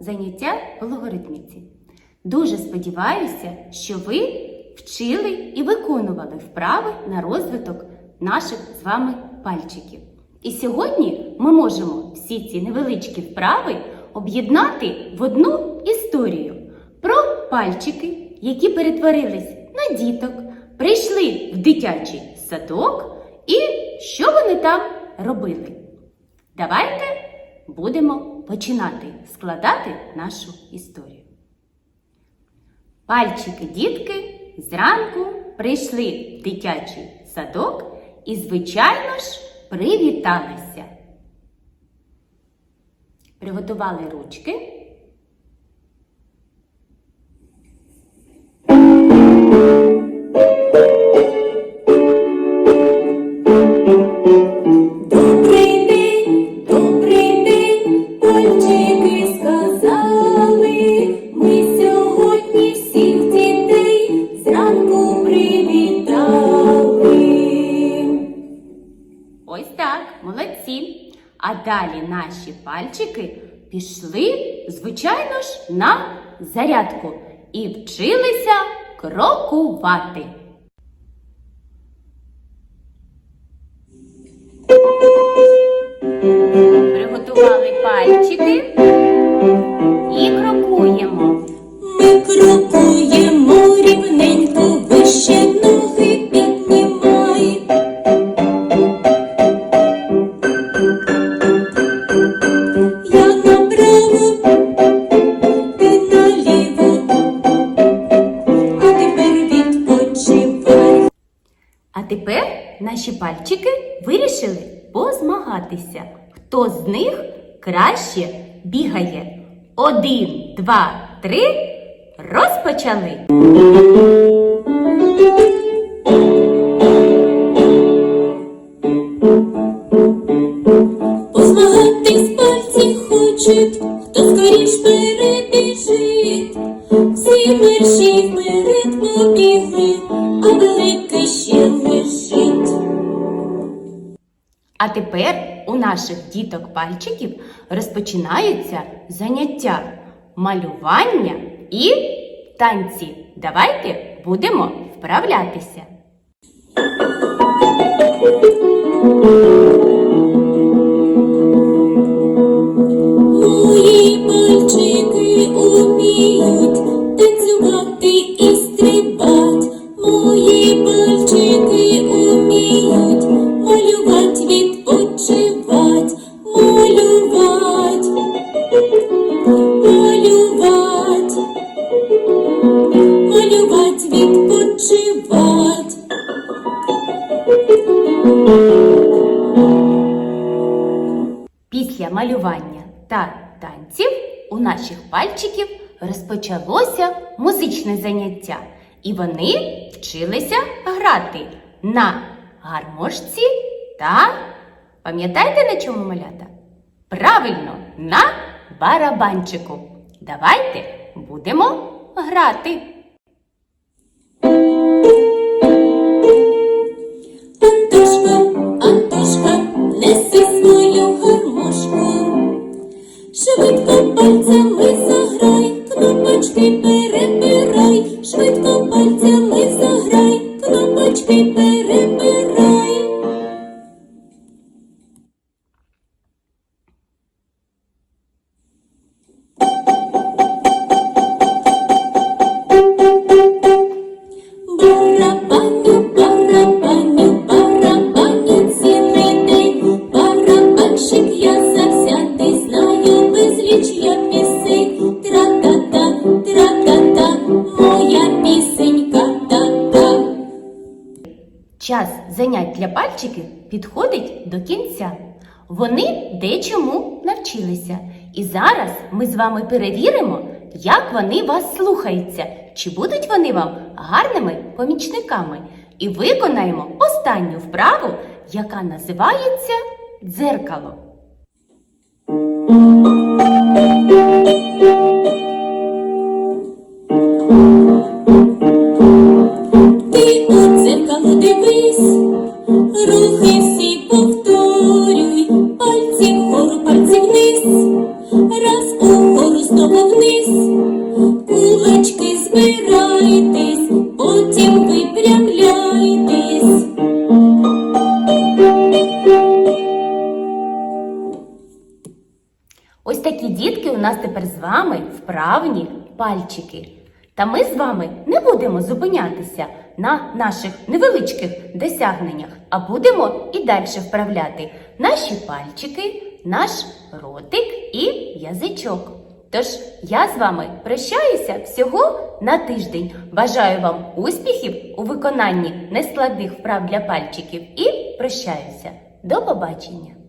заняття по логаритміці. Дуже сподіваюся, що ви вчили і виконували вправи на розвиток наших з вами пальчиків. І сьогодні ми можемо всі ці невеличкі вправи об'єднати в одну історію про пальчики, які перетворились на діток, прийшли в дитячий садок і що вони там робили. Давайте будемо починати складати нашу історію. Пальчики дітки зранку прийшли в дитячий садок і, звичайно ж, привіталися. Приготували ручки. Молодці. А далі наші пальчики пішли, звичайно ж, на зарядку і вчилися крокувати. Наші вирішили позмагатися. Хто з них краще бігає? Один, два, три. Розпочали. Позмагатись пальці хочуть, хто скоріш перебіжить. Всі мерші вперед побігли, а великий ще лежить. А тепер у наших діток пальчиків розпочинаються заняття малювання і танці. Давайте будемо вправлятися. Після малювання та танців у наших пальчиків розпочалося музичне заняття, і вони вчилися грати на гармошці та пам'ятаєте на чому малята? Правильно, на барабанчику. Давайте будемо грати. кнопочки перебирай. Занять для пальчиків підходить до кінця. Вони дечому навчилися. І зараз ми з вами перевіримо, як вони вас слухаються, чи будуть вони вам гарними помічниками. І виконаємо останню вправу, яка називається дзеркало. вниз, кулачки збирайтесь, потім випрямляйтесь. Ось такі дітки у нас тепер з вами вправні пальчики. Та ми з вами не будемо зупинятися на наших невеличких досягненнях, а будемо і далі вправляти наші пальчики, наш ротик і язичок. Тож я з вами прощаюся всього на тиждень. Бажаю вам успіхів у виконанні нескладних вправ для пальчиків і прощаюся. До побачення!